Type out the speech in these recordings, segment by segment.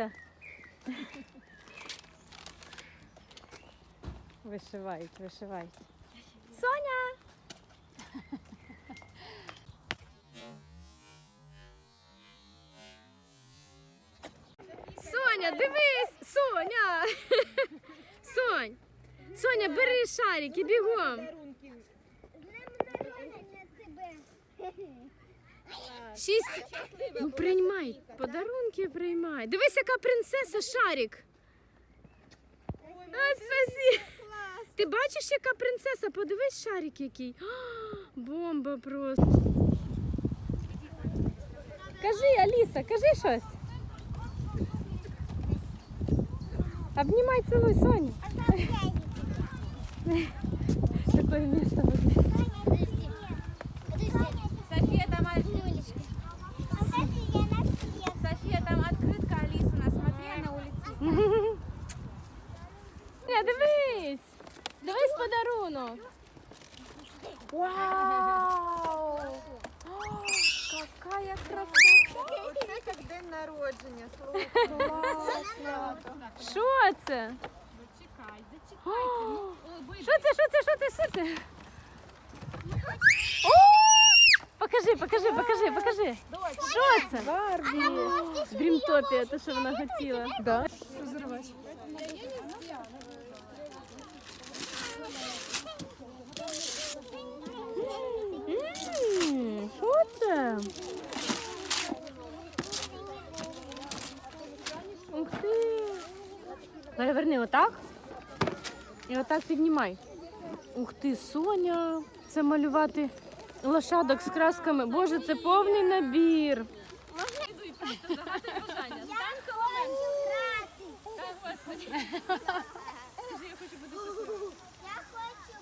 Аліса? Вишивають, вишивають. Соня! Соня, дивись! Соня! Сонь! Соня, бери шарик і бігом! Шість. Ну приймай. Подарунки приймай. Дивись, яка принцеса шарик. А, спасі. Ти бачиш, яка принцеса? Подивись шарик який. Бомба просто. Кажи, Аліса, кажи щось. Обнімай цілуй Соню. Таке місце Не, дивись! Дивись подарунок! Вау! Какая красота! Оце як день народження, слухай. Що це? Зачекай, О, зачекай. Що це, що це, що це, що це? Покажи, покажи, покажи, покажи. Що це? Барбі. Дрімтопія, те, що вона хотіла. Да. М, Що це? Ух ти. Переверни отак. І отак піднімай. Ух ти, Соня. Це малювати лошадок з красками. Боже, це повний набір. Я хочу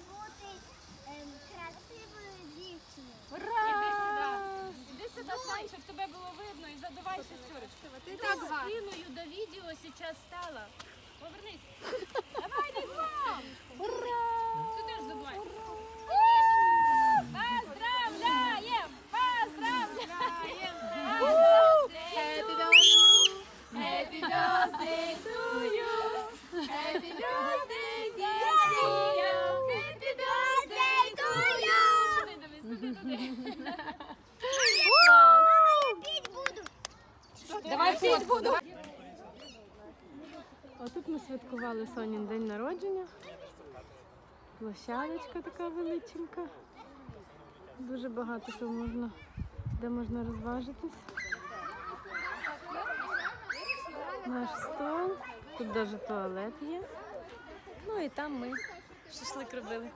бути ем, красивою дівчиною. Ура! Іди сюди, Сань, щоб тебе було видно і задавай шестерочку. Ти Так спиною до відео зараз стала. Повернись. Давай, не вам! Ура! Сюди ж зубай. Поздравляем! Поздравляем! Happy birthday! Happy birthday to you! Happy birthday, Сергія! Happy birthday to you! Сюди, сюди, сюди. Давай фотку, давай. Отут ми святкували Сонін день народження. Площадочка така величенька. Дуже багато що можна, де можна розважитись. Наш стол. Тут навіть туалет є. Ну і там ми шашлик робили.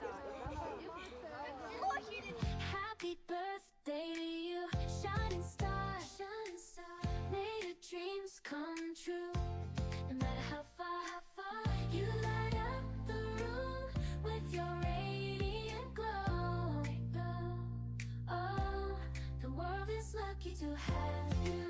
To have you.